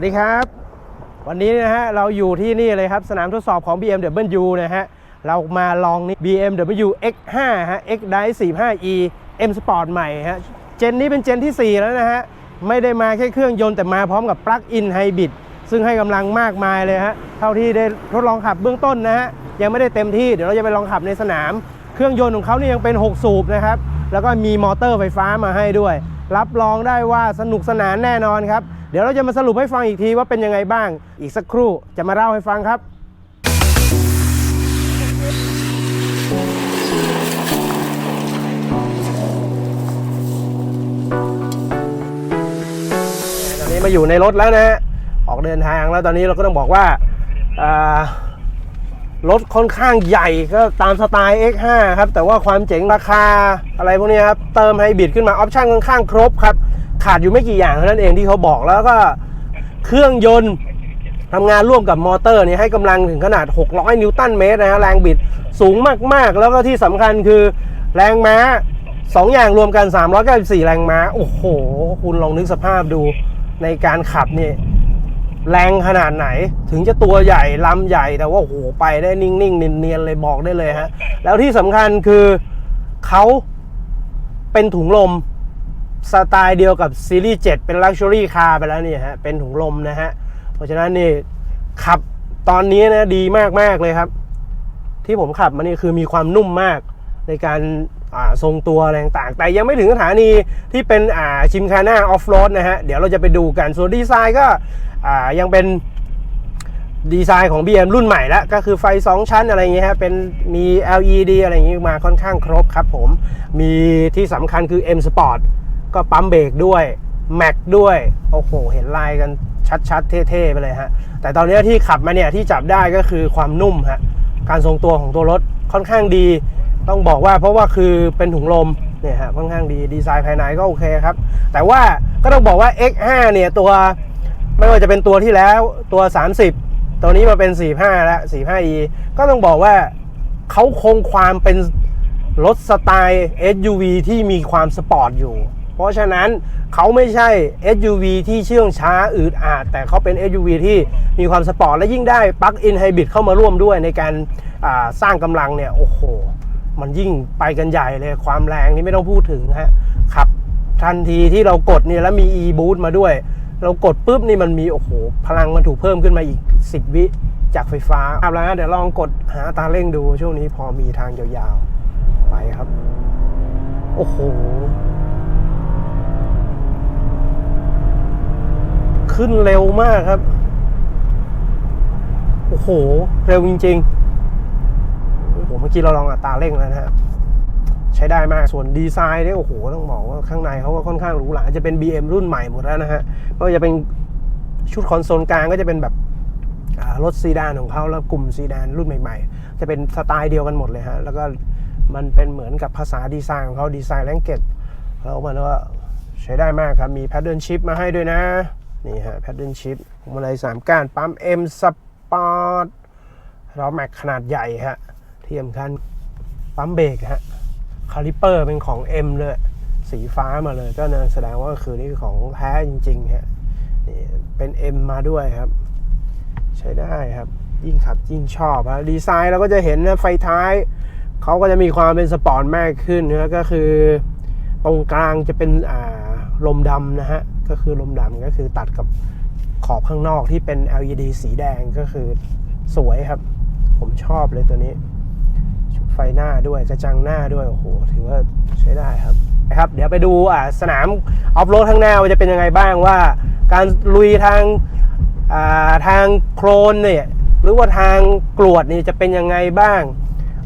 วัสดีครับ วันนี้นะฮะเราอยู่ที่นี่เลยครับ สนามทดสอบของ BMW นะฮะ เรามาลองนี่ BMW X5 ฮะ X Drive 45e M Sport ใหม่ฮะ เจนนี้เป็นเจนที่ 4 แล้วนะฮะ ไม่ได้มาแค่เครื่องยนต์แต่มาพร้อมกับปลั๊กอินไฮบริดซึ่งให้กำลังมากมายเลยฮะ เท่าที่ได้ทดลองขับเบื้องต้นนะฮะ ยังไม่ได้เต็มที่เดี๋ยวเราจะไปลองขับในสนาม เครื่องยนต์ของเขานี่ยังเป็น 6 สูบนะครับแล้วก็มีมอเตอร์ไฟฟ้ามาให้ด้วย รับรองได้ว่าสนุกสนานแน่นอนครับ เดี๋ยวเราจะมาสรุปให้ฟังอีกทีว่าเป็นยังไงบ้าง อีกสักครู่จะมาเล่าให้ฟังครับตอนนี้มาอยู่ในรถแล้วนะ ออกเดินทางแล้วตอนนี้เราก็ต้องบอกว่ารถค่อนข้างใหญ่ก็ตามสไตล์ X5 ครับ แต่ว่าความเจ๋งราคาอะไรพวกนี้ครับ เติมไฮบริดขึ้นมาออปชั่นค่อนข้างครบครับ ขาดอยู่ไม่กี่อย่างเท่านั้นเองที่เขาบอกแล้วก็เครื่องยนต์ทำงานร่วมกับมอเตอร์นี่ให้กำลังถึงขนาด 600 นิวตันเมตรนะฮะแรงบิดสูงมาก ๆ แล้วก็ที่สำคัญคือแรงม้า 2 อย่างรวมกัน 394 แรงม้า โอ้โห คุณลองนึกสภาพดูในการขับนี่แรงขนาดไหนถึงจะตัวใหญ่ลำใหญ่แต่ว่าโอ้โหไปได้นิ่งๆเนียนๆเลยบอกได้เลยฮะ แล้วที่สำคัญคือเขาเป็นถุงลม สไตล์เดียวกับซีรีส์7เป็นลักชัวรี่คาร์ไปแล้วนี่ฮะ เป็นถุงลมนะฮะ เพราะฉะนั้นนี่ขับตอนนี้นะดีมาก ๆ เลยครับ ที่ผมขับมานี่คือมีความนุ่มมากในการาทรงตัวอะไรต่างแต่ยังไม่ถึงสถานีที่เป็นชิมคาน่าออฟโรดนะฮะ เดี๋ยวเราจะไปดูกัน ส่วนดีไซน์ก็ยังเป็นดีไซน์ของ BM รุ่นใหม่แล้ว ก็คือไฟ 2 ชั้นอะไรอย่างเงี้ยฮะเป็นมี LED อะไรอย่างงี้มาค่อนข้างครบครับผม มีที่สำคัญคือ M Sport ก็ปั๊มเบรกด้วย Mac ด้วย โอ้โห เห็นลายกันชัดๆ เท่ๆ ไปเลยฮะ แต่ตอนนี้ที่ขับมาเนี่ยที่จับได้ก็คือความนุ่มฮะ การทรงตัวของตัวรถค่อนข้างดี ต้องบอกว่าเพราะว่าคือเป็นถุงลมเนี่ยฮะค่อนข้างดีดีไซน์ภายในก็โอเคครับ แต่ว่าก็ต้องบอกว่า X5 เนี่ยตัวไม่ว่าจะเป็นตัวที่แล้วตัว 30 ตัวนี้มาเป็น 45 แล้ว 45e ก็ต้องบอกว่าเขาคงความเป็นรถสไตล์ SUV ที่มีความสปอร์ตอยู่ เพราะฉะนั้นเขาไม่ใช่ SUV ที่เชื่องช้าอืดอาด แต่เขาเป็น SUV ที่มีความสปอร์ตและยิ่งได้ปลั๊กอินไฮบริดเข้ามาร่วมด้วยในการสร้างกำลังเนี่ยโอ้โห มันยิ่งไปกันใหญ่เลยความแรงนี่ไม่ต้องพูดถึงฮะขับทันทีที่เรากดเนี่ยแล้วมี e boost มาด้วย เรากดปุ๊บนี่มันมีโอ้โห พลังมันถูกเพิ่มขึ้นมาอีก 10 วิจากไฟฟ้าเอาละฮะเดี๋ยวลองกดหาตาเร่งดูช่วงนี้พอมีทางยาวๆ ไปครับ โอ้โห ขึ้นเร็วมากครับ โอ้โห เร็วจริงๆโอ้โหเมื่อกี้เราลองอัตราเร่งแล้วนะฮะใช้ได้มาก ส่วนดีไซน์เนี่ยโอ้โห ต้องบอกว่าข้างในเขาก็ค่อนข้างหรูหราจะเป็น BM รุ่นใหม่หมดแล้วนะฮะก็จะเป็นชุดคอนโซลกลางก็จะเป็นแบบรถซีดานของเขาแล้วกลุ่มซีดานรุ่นใหม่ ๆ จะเป็นสไตล์เดียวกันหมดเลยฮะ แล้วก็มันเป็นเหมือนกับภาษาดีไซน์ของเขาดีไซน์แลงเกตแล้วมันก็ใช้ได้มากครับ มีแพดเดิลชิพมาให้ด้วยนะ นี่ฮะแพดเดิลชิพมาลัยสามก้านปั๊ม M Sport ล้อแม็กขนาดใหญ่ฮะที่สำคัญปั๊มเบรกฮะคาลิเปอร์เป็นของ M เลยสีฟ้ามาเลยก็นั่นแสดงว่าคือนี่ของแท้จริงๆฮะนี่เป็น M มาด้วยครับ ใช้ได้ครับ ยิ่งขับยิ่งชอบครับดีไซน์เราก็จะเห็นนะไฟท้ายเขาก็จะมีความเป็นสปอร์ตมากขึ้นนะก็คือ ตรงกลางจะเป็นอ่าลมดำนะฮะ ก็คือลมดำก็คือตัดกับขอบข้างนอกที่เป็น LED สีแดงก็คือสวยครับ ผมชอบเลยตัวนี้ ชุดไฟหน้าด้วยกระจังหน้าด้วย โอ้โห ถือว่าใช้ได้ครับนะครับ เดี๋ยวไปดูอ่าสนามออฟโรดข้างหน้าว่าจะเป็นยังไงบ้างว่า การลุยทางอ่าทางโครนเนี่ยหรือว่าทางกรวดนี่จะเป็นยังไงบ้าง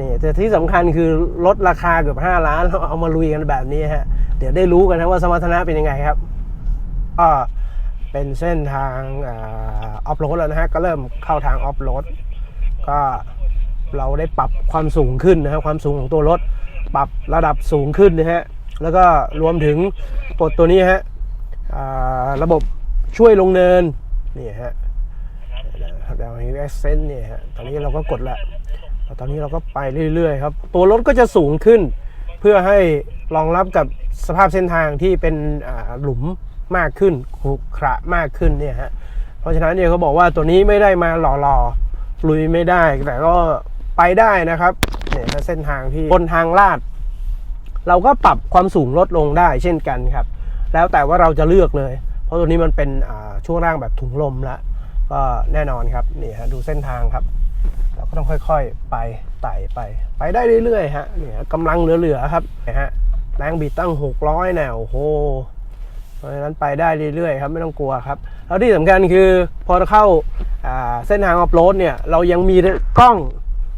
นี่แต่ที่สำคัญคือลดราคาเกือบ 5 ล้านแล้วเอามาลุยกันแบบนี้ฮะ เดี๋ยวได้รู้กันนะว่าสมรรถนะเป็นยังไงครับ ก็เป็นเส้นทางออฟโรดแล้วนะฮะก็เริ่มเข้าทางออฟโรดก็เราได้ปรับความสูงขึ้นนะครับความสูงของตัวรถ ปรับระดับสูงขึ้นนะฮะแล้วก็รวมถึงกดตัวนี้ฮะระบบช่วยลงเนินนี่ฮะดาวฮิวเอ็กเซนเนี่ยฮะตอนนี้เราก็กดละตอนนี้เราก็ไปเรื่อยๆครับ ตัวรถก็จะสูงขึ้น เพื่อให้รองรับกับสภาพเส้นทางที่เป็นหลุม มากขึ้นขรุขระมากขึ้นเนี่ยฮะเพราะฉะนั้นเนี่ยเขาบอกว่าตัวนี้ไม่ได้มาหล่อๆลุยไม่ได้แต่ก็ไปได้นะครับเนี่ยถ้าเส้นทางที่บนทางลาด เราก็ปรับความสูงลดลงได้เช่นกันครับ แล้วแต่ว่าเราจะเลือกเลย เพราะตัวนี้มันเป็นอ่าช่วงล่างแบบถุงลมละก็แน่นอนครับนี่ฮะดูเส้นทางครับ เราก็ต้องค่อยๆไปไต่ไป ไปได้เรื่อยๆฮะเนี่ยกำลังเหลือๆครับนะฮะแรงบิดตั้ง 600แนวโอ้โห เพราะฉะนั้นไปได้เรื่อยๆครับไม่ต้องกลัวครับแล้วที่สำคัญคือพอเราเข้าาเส้นทางออฟโรดเนี่ยเรายังมีกล้อง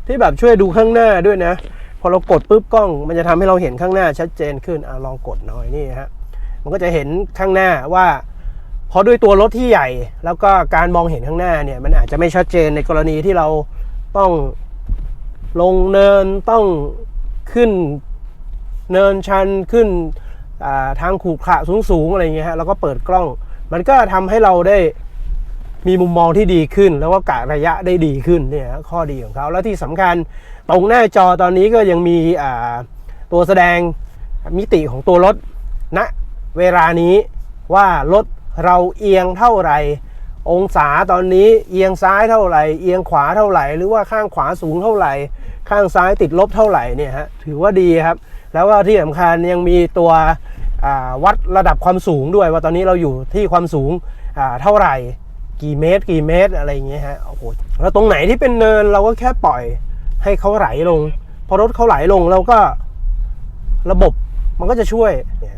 ที่แบบช่วยดูข้างหน้าด้วยนะ พอเรากดปุ๊บกล้องมันจะทำให้เราเห็นข้างหน้าชัดเจนขึ้นอลองกดหน่อยนี่ฮะมันก็จะเห็นข้างหน้าว่าเพราะด้วยตัวรถที่ใหญ่ แล้วก็การมองเห็นข้างหน้าเนี่ยมันอาจจะไม่ชัดเจนในกรณีที่เราต้องลงเนินต้องขึ้นเนินชันขึ้น ทางขรุขระสูงๆอะไรเงี้ยฮะแล้วก็เปิดกล้อง มันก็ทำให้เราได้มีมุมมองที่ดีขึ้น แล้วก็กะระยะได้ดีขึ้นเนี่ยข้อดีของเขาแล้วที่สำคัญตรงหน้าจอตอนนี้ก็ยังมีตัวแสดงมิติของตัวรถณเวลานี้ว่ารถเราเอียงเท่าไหร่ องศาตอนนี้เอียงซ้ายเท่าไหร่ เอียงขวาเท่าไหร่ หรือว่าข้างขวาสูงเท่าไหร่ ข้างซ้ายติดลบเท่าไหร่เนี่ยฮะถือว่าดีครับ แล้วก็ที่สำคัญยังมีตัววัดระดับความสูงด้วยว่าตอนนี้เราอยู่ที่ความสูงเท่าไหร่ กี่เมตร กี่เมตรอะไรอย่างเงี้ยฮะโอ้โหแล้วตรงไหนที่เป็นเนินเราก็แค่ปล่อยให้เขาไหลลง พอรถเขาไหลลงเราก็ระบบมันก็จะช่วยเนี่ย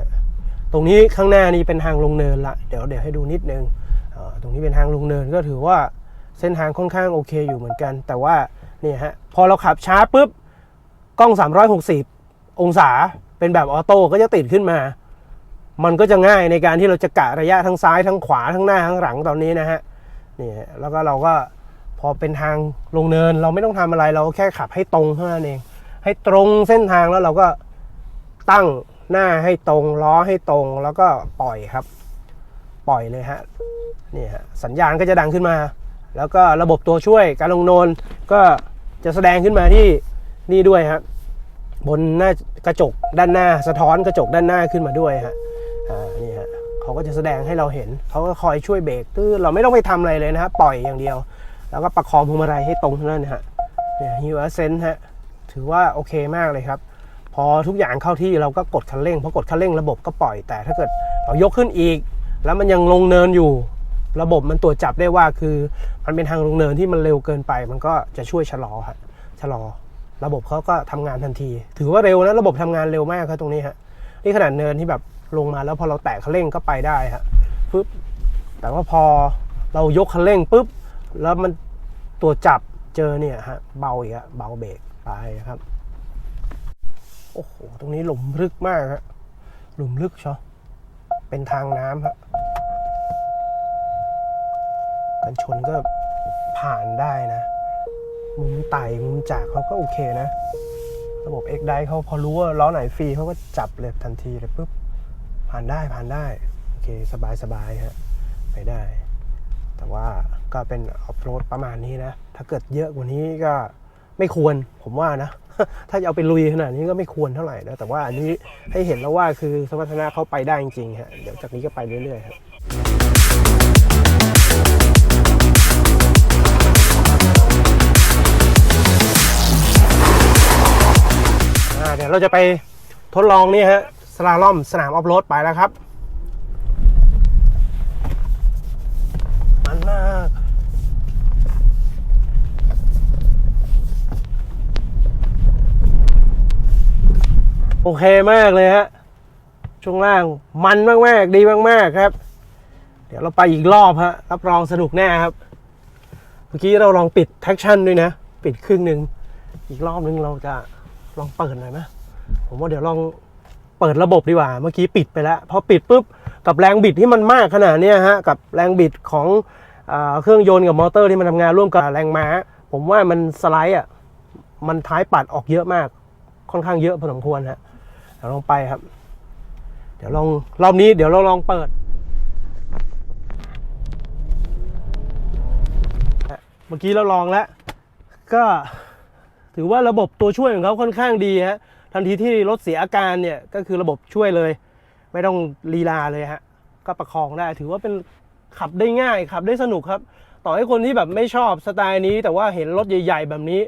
ตรงนี้ข้างหน้านี่เป็นทางลงเนินละเดี๋ยวเดี๋ยวให้ดูนิดนึงตรงนี้เป็นทางลงเนินก็ถือว่าเส้นทางค่อนข้างโอเคอยู่เหมือนกัน แต่ว่าเนี่ยฮะพอเราขับช้าปุ๊บกล้อง 360 องศาเป็นแบบออโต้ก็จะติดขึ้นมา มันก็จะง่ายในการที่เราจะกะระยะทั้งซ้ายทั้งขวาทั้งหน้าทั้งหลังตอนนี้นะฮะนี่ฮะแล้วก็เราก็พอเป็นทางลงเนินเราไม่ต้องทำอะไรเราแค่ขับให้ตรงเท่านั้นเอง ให้ตรงเส้นทางแล้วเราก็ตั้งหน้าให้ตรงล้อให้ตรงแล้วก็ปล่อยครับ ปล่อยเลยฮะนี่ฮะสัญญาณก็จะดังขึ้นมา แล้วก็ระบบตัวช่วยการลงโนนก็จะแสดงขึ้นมาที่นี่ด้วยครับ บนหน้ากระจกด้านหน้าสะท้อนกระจกด้านหน้าขึ้นมาด้วยฮะอ่านี่ฮะเขาก็จะแสดงให้เราเห็น เขาก็คอยช่วยเบรกคือเราไม่ต้องไปทำอะไรเลยนะฮะปล่อยอย่างเดียว แล้วก็ประคองพวงมาลัยให้ตรงเท่านั้นฮะเนี่ยฮิวเซนฮะถือว่าโอเคมากเลยครับ พอทุกอย่างเข้าที่เราก็กดคันเร่งพอกดคันเร่งระบบก็ปล่อยแต่ถ้าเกิดเรายกขึ้นอีก แล้วมันยังลงเนินอยู่ ระบบมันตรวจจับได้ว่าคือ มันเป็นทางลงเนินที่มันเร็วเกินไป มันก็จะช่วยชะลอฮะชะลอ ระบบเขาก็ทำงานทันที ถือว่าเร็วนะระบบทำงานเร็วมากครับตรงนี้ฮะนี่ขนาดเนินที่แบบลงมาแล้วพอเราแตะคันเร่งก็ไปได้ฮะปึ๊บแต่ว่าพอเรายกคันเร่งปุ๊บแล้วมันตัวจับเจอเนี่ยฮะเบาอีกอะเบาเบรกไปครับโอ้โหตรงนี้หลุมลึกมากฮะหลุมลึกเชอเป็นทางน้ำฮะกันชนก็ผ่านได้นะ มุมไต่มุมจากเขาก็โอเคนะ ระบบ X ไดเขาพอรู้ว่าล้อไหนฟรีเขาก็จับเลยทันทีเลยปุ๊บผ่านได้ผ่านได้โอเคสบายสบายฮะไปได้ แต่ว่าก็เป็นออฟโรดประมาณนี้นะ ถ้าเกิดเยอะกว่านี้ก็ไม่ควรผมว่านะ ถ้าจะเอาไปลุยขนาดนี้ก็ไม่ควรเท่าไหร่นะแต่ว่าอันนี้ให้เห็นแล้วว่าคือสมรรถนะเขาไปได้จริงๆฮะเดี๋ยวจากนี้ก็ไปเรื่อยๆครับ เราจะไปทดลองนี่ฮะสลาล่อมสนามออฟโรดไปแล้วครับมันมากโอเคมากเลยฮะช่วงล่างมันมากๆดีมากๆครับ เดี๋ยวเราไปอีกรอบฮะรับรองสนุกแน่ครับ เมื่อกี้เราลองปิดแท็กชั่นด้วยนะ ปิดครึ่งหนึ่งอีกรอบนึงเราจะลองเปิดหน่อยไหม ผมว่าเดี๋ยวลองเปิดระบบดีกว่า เมื่อกี้ปิดไปแล้ว พอปิดปุ๊บกับแรงบิดที่มันมากขนาดนี้ฮะ กับแรงบิดของอเครื่องยนต์กับมอเตอร์ที่มันทำงานร่วมกับแรงม้า ผมว่ามันสไลด์อะ มันท้ายปัดออกเยอะมาก ค่อนข้างเยอะพอสมควรฮะเดี๋ยวลองไปครับ เดี๋ยวลองรอบนี้เดี๋ยวเราลองเปิด เมื่อกี้เราลองแล้ว ก็ถือว่าระบบตัวช่วยของเขาค่อนข้างดีฮะ ทันทีที่รถเสียอาการเนี่ยก็คือระบบช่วยเลย ไม่ต้องลีลาเลยฮะก็ประคองได้ถือว่าเป็นขับได้ง่ายขับได้สนุกครับ ต่อให้คนที่แบบไม่ชอบสไตล์นี้ แต่ว่าเห็นรถใหญ่ ๆ แบบนี้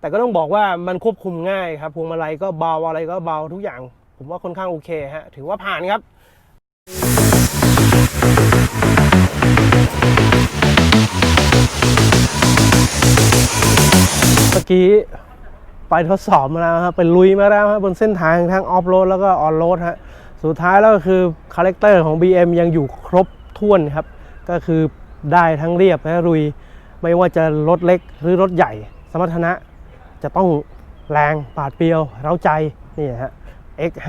แต่ก็ต้องบอกว่ามันควบคุมง่ายครับพวงมาลัยก็เบาอะไรก็เบาทุกอย่าง ผมว่าค่อนข้างโอเคฮะถือว่าผ่านครับเมื่อกี้ ไปทดสอบมาแล้วครับไปลุยมาแล้วครับบนเส้นทางทั้งออฟโรดแล้วก็ออนโรดฮะสุดท้ายแล้วก็คือคาแรคเตอร์ของ BM ยังอยู่ครบถ้วนครับ ก็คือได้ทั้งเรียบและลุย ไม่ว่าจะรถเล็กหรือรถใหญ่ สมรรถนะ จะต้องแรงปาดเปรียว เร้าใจ นี่ฮะ X5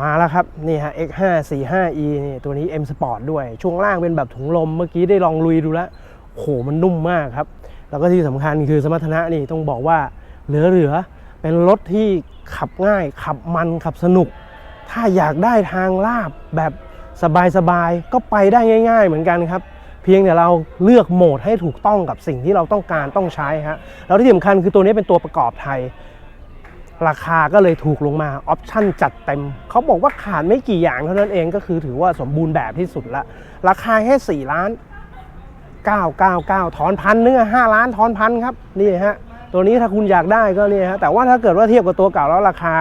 มาแล้วครับ นี่ฮะ X5 45e นี่ตัวนี้ M Sport ด้วย ช่วงล่างเป็นแบบถุงลมเมื่อกี้ได้ลองลุยดูแล้วโหมันนุ่มมากครับ แล้วก็ที่สำคัญคือสมรรถนะนี่ต้องบอกว่า เหลือๆเป็นรถที่ขับง่าย ขับมันขับสนุก ถ้าอยากได้ทางลาบแบบสบายๆก็ไปได้ง่าย ๆ เหมือนกันครับเพียงแต่เราเลือกโหมดให้ถูกต้องกับสิ่งที่เราต้องการต้องใช้ฮะแล้วที่สำคัญคือตัวนี้เป็นตัวประกอบไทย ราคาก็เลยถูกลงมาออปชั่นจัดเต็ม เขาบอกว่าขาดไม่กี่อย่างเท่านั้นเองก็คือถือว่าสมบูรณ์แบบที่สุดละ ราคาแค่ 4 ล้าน 999 ถอนพันเนื้อ5ล้านถอนพันครับ นี่ฮะ ตัวนี้ถ้าคุณอยากได้ก็เนี่ยฮะแต่ว่าถ้าเกิดว่าเทียบกับตัวเก่าแล้วราคา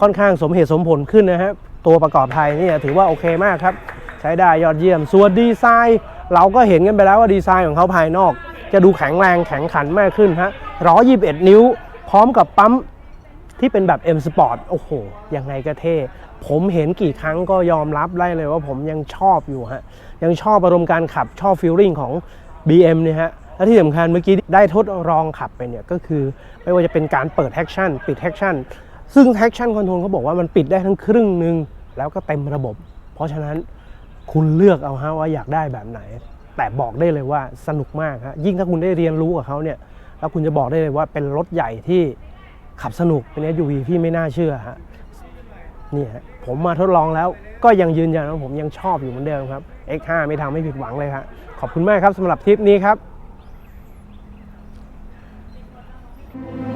ค่อนข้างสมเหตุสมผลขึ้นนะฮะตัวประกอบไทยเนี่ยถือว่าโอเคมากครับ ใช้ได้ยอดเยี่ยม ส่วนดีไซน์ เราก็เห็นกันไปแล้วว่าดีไซน์ของเขาภายนอก จะดูแข็งแรงแข็งขันมากขึ้นฮะ121นิ้ว พร้อมกับปั๊มที่เป็นแบบ M Sport โอ้โห ยังไงก็เท่ ผมเห็นกี่ครั้งก็ยอมรับได้เลยว่าผมยังชอบอยู่ฮะ ยังชอบอารมณ์การขับชอบฟีลลิ่งของ BM เนี่ยฮะ และที่สำคัญเมื่อกี้ได้ทดลองขับไปเนี่ยก็คือไม่ว่าจะเป็นการเปิดแท็กชั่นปิดแท็กชั่นซึ่งแท็กชั่นคอนโทรลเขาบอกว่ามันปิดได้ทั้งครึ่งหนึ่งแล้วก็เต็มระบบ เพราะฉะนั้นคุณเลือกเอาฮะว่าอยากได้แบบไหน แต่บอกได้เลยว่าสนุกมากฮะยิ่งถ้าคุณได้เรียนรู้กับเขาเนี่ยแล้วคุณจะบอกได้เลยว่าเป็นรถใหญ่ที่ขับสนุกเป็น SUV ที่ไม่น่าเชื่อฮะนี่ฮะผมมาทดลองแล้วก็ยังยืนยันว่าผมยังชอบอยู่เหมือนเดิมครับ X5 ไม่ทำให้ผิดหวังเลยครับขอบคุณมากครับสำหรับทริปนี้ครับ Thank you.